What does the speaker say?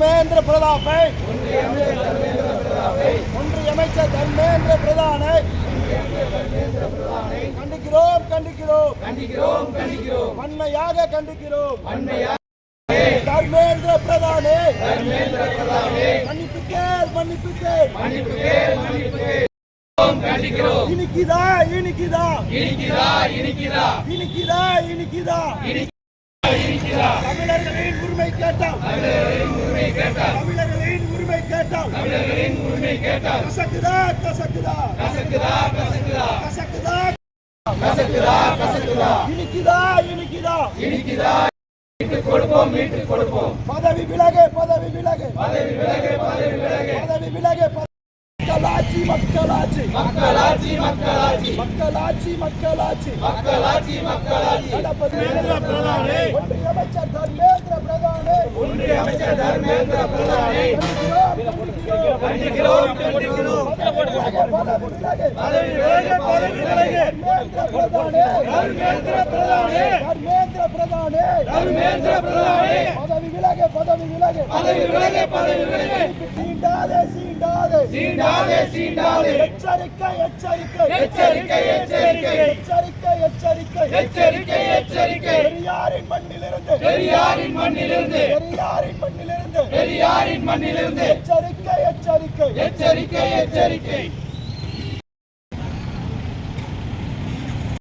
தர்மேந்திர பிரதாப்பை. ஒன்று அமைச்சர் தர்மேந்திர பிரதானை கண்டிக்கிறோம் கண்டிக்கிறோம். கண்டிக்கிறோம் கண்டிக்கிறோம் வன்மையாக கண்டிக்கிறோம். தர்மேந்திர பிரதானே மன்னிப்பு கேள் மன்னிப்பு கேள் மன்னிப்பு கேள் மன்னிப்பு கேள் இனிக்குதா இனிக்குதா இனிக்குதா இனிக்குதா? இனிக்குதா இனிக்குதா? தமிழர்களின் உரிமை கேட்டால் தமிழர்களின் உரிமை கேட்டால் தமிழர்களின் உரிமை கேட்டால் கசக்குதா கசக்குதா? கசக்குதா கசக்குதா? கசக்குதா? கசக்குதா கசக்குதா? இனிக்குதா இனிக்குதா? இனிக்குதா? மீட்டு கொடுப்போம் மீட்டு கொடுப்போம். பதவி விலகு பதவி விலகு. பதவி விலகு பதவி விலகு. பதவி விலகு மக்களாட்சி மக்களாட்சி. மக்களாட்சி மக்களாட்சி. மக்களாட்சி மக்களாட்சி. மக்களாட்சி மக்களாட்சி. ஒன்றிய அமைச்சர் அமைச்சர் தர்மேந்திர பிரதானை கண்டிக்கிறோம் கண்டிக்கிறோம் பதவி விலகு பதவி விலகு தர்மேந்திர பிரதானே தர்மேந்திர பிரதானே தர்மேந்திர பிரதானே பதவி விலகு பதவி விலகு பதவி விலகு பதவி விலகு சீண்டாதே சீண்டாதே சீண்டாதே சீண்டாதே எச்சரிக்கை எச்சரிக்கை எச்சரிக்கை எச்சரிக்கை எச்சரிக்கை எச்சரிக்கை எச்சரிக்கை பெரியாரின் மண்ணிலிருந்து. பெரியாரின் மண்ணிலிருந்து. பெரியாரின் மண்ணிலிருந்து. பெரியாரின் மண்ணிலிருந்து. எச்சரிக்கை எச்சரிக்கை. எச்சரிக்கை எச்சரிக்கை.